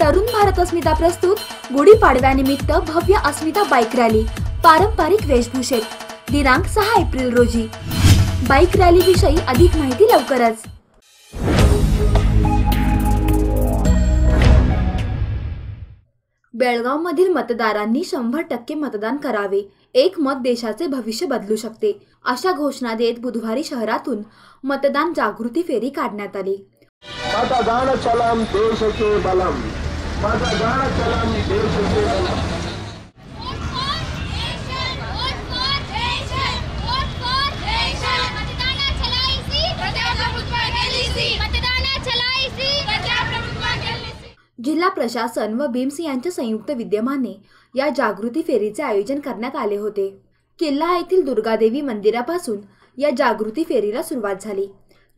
तरुण भारत अस्मिता प्रस्तुत गुढीपाडव्यानिमित्त भव्य अस्मिता bike rally पारंपरिक वेशभूषेत. दिनांक सहा एप्रिल रोजी. बाईक रॅली विषयी अधिक माहिती लवकरच. बेळगाव मधील मतदारांनी शंभर टक्के मतदान करावे. एक मत देशाचे भविष्य बदलू शकते. अशा घोषणा देत बुधवारी शहरातून मतदान जागृती फेरी काढण्यात आली. मतदान चलम देश के बलम मतदान चलम देश के बलम. जिल्हा प्रशासन व बिम्स यांच्या संयुक्त विद्यमाने या जागृती फेरीचे आयोजन करण्यात आले होते किल्ला येथील दुर्गादेवी मंदिरापासून या जागृती फेरीला सुरुवात झाली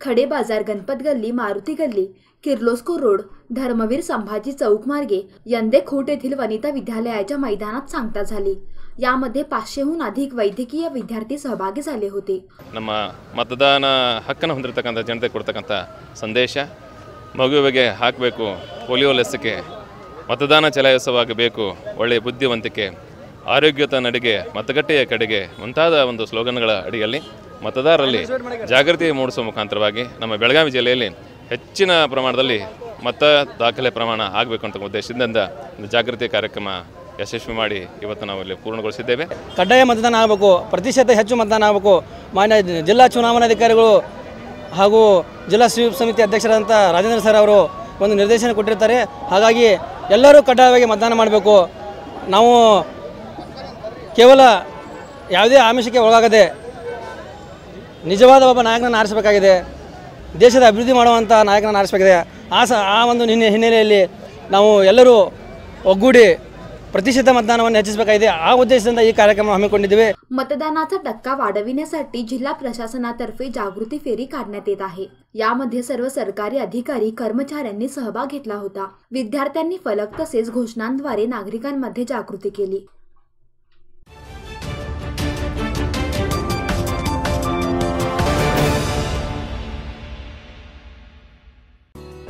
खडे बाजार गणपत गल्ली मारुती गल्ली किर्लोस्को रोड धर्मवीर संभाजी चौक मार्गे यंदे खोट येथील वनिता विद्यालयाच्या मैदानात सांगता झाली यामध्ये पाचशेहून अधिक वैद्यकीय विद्यार्थी सहभागी झाले होते ನಮ್ಮ ಮತದಾನ ಹಕ್ಕನ್ನು ಹೊಂದಿರತಕ್ಕಂಥ ಜನತೆ ಕೊಡ್ತಕ್ಕಂಥ ಸಂದೇಶ ಮಗುವಿಗೆ ಹಾಕಬೇಕು, ಪೋಲಿಯೋ ಲಸಿಕೆ, ಮತದಾನ ಚಲಾಯಿಸುವಾಗಬೇಕು ಒಳ್ಳೆಯ ಬುದ್ಧಿವಂತಿಕೆ ಆರೋಗ್ಯತ ನಡಿಗೆ, ಮತಗಟ್ಟೆಯ ಕಡೆಗೆ ಮುಂತಾದ ಒಂದು ಸ್ಲೋಗನ್ಗಳ ಅಡಿಯಲ್ಲಿ ಮತದಾರರಲ್ಲಿ ಜಾಗೃತಿ ಮೂಡಿಸುವ ಮುಖಾಂತರವಾಗಿ ನಮ್ಮ ಬೆಳಗಾವಿ ಜಿಲ್ಲೆಯಲ್ಲಿ ಹೆಚ್ಚಿನ ಪ್ರಮಾಣದಲ್ಲಿ ಮತ ದಾಖಲೆ ಪ್ರಮಾಣ ಆಗಬೇಕು ಅಂತ ಉದ್ದೇಶದಿಂದ ಒಂದು ಜಾಗೃತಿ ಕಾರ್ಯಕ್ರಮ ಯಶಸ್ವಿ ಮಾಡಿ ಇವತ್ತು ನಾವು ಇಲ್ಲಿ ಪೂರ್ಣಗೊಳಿಸಿದ್ದೇವೆ. ಕಡ್ಡಾಯ ಮತದಾನ ಆಗಬೇಕು ಪ್ರತಿಶತ ಹೆಚ್ಚು ಮತದಾನ ಆಗಬೇಕು. ಮಾನ್ಯ ಜಿಲ್ಲಾ ಚುನಾವಣಾಧಿಕಾರಿಗಳು ಹಾಗೂ ಜಿಲ್ಲಾ ಸ್ವೀಪ್ ಸಮಿತಿ ಅಧ್ಯಕ್ಷರಾದಂಥ ರಾಜೇಂದ್ರ ಸರ್ ಅವರು ಒಂದು ನಿರ್ದೇಶನ ಕೊಟ್ಟಿರ್ತಾರೆ. ಹಾಗಾಗಿ ಎಲ್ಲರೂ ಕಡ್ಡಾಯವಾಗಿ ಮತದಾನ ಮಾಡಬೇಕು. ನಾವು ಕೇವಲ ಯಾವುದೇ ಆಮಿಷಕ್ಕೆ ಒಳಗಾಗದೆ ನಿಜವಾದ ಒಬ್ಬ ನಾಯಕನನ್ನು ಆರಿಸಬೇಕಾಗಿದೆ. ದೇಶದ ಅಭಿವೃದ್ಧಿ ಮಾಡುವಂಥ ನಾಯಕನನ್ನು ಆರಿಸಬೇಕಾಗಿದೆ. ಆ ಸ, ಆ ಒಂದು ಹಿನ್ನೆಲೆಯಲ್ಲಿ ನಾವು ಎಲ್ಲರೂ ಒಗ್ಗೂಡಿ ಪ್ರತಿಶತ ಮತದಾನವನ್ನು ಹೆಚ್ಚಿಸಬೇಕಾಗಿದೆ ಆ ಉದ್ದೇಶದಿಂದ ಈ ಕಾರ್ಯಕ್ರಮ ಹಮ್ಮಿಕೊಂಡಿದ್ದೇವೆ मतदानाचा टक्का वाढविण्यासाठी जिल्हा प्रशासनातर्फे जागृती फेरी काढण्यात येत आहे यामध्ये सर्व सरकारी अधिकारी कर्मचाऱ्यांनी सहभाग घेतला होता विद्यार्थ्यांनी फलक तसेच घोषणांद्वारे नागरिकांमध्ये जागृती केली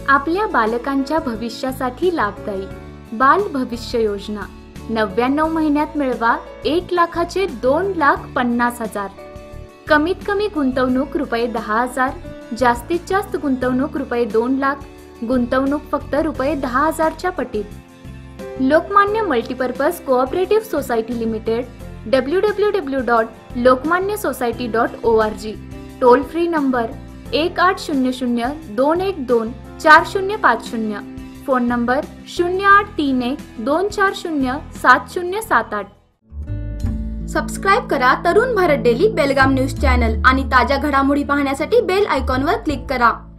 आपल्या बालकांच्या भविष्यासाठी लाभदायी बाल भविष्य योजना. नव्याण्णव महिन्यात मिळवा एक लाखाचे दोन लाख पन्नास हजार. कमीत कमी गुंतवणूक रुपये दहा हजार जास्तीत जास्त गुंतवणूक रुपये दोन लाख गुंतवणूक फक्त रुपये दहा हजारच्या पटीत. Lokmanya multipurpose cooperative society limited W W W dot Lokmanya society dot O R G toll free number एक आठ शून्य शून्य दोन एक दोन चार शून्य पाच शून्य. फोन नंबर शून्य आठ तीन एक दोन चार शून्य सात शून्य सात आठ. सबस्क्राईब करा Tarun Bharat daily Belgaum news channel आणि ताज्या घडामोडी पाहण्यासाठी बेल आयकॉनवर क्लिक करा.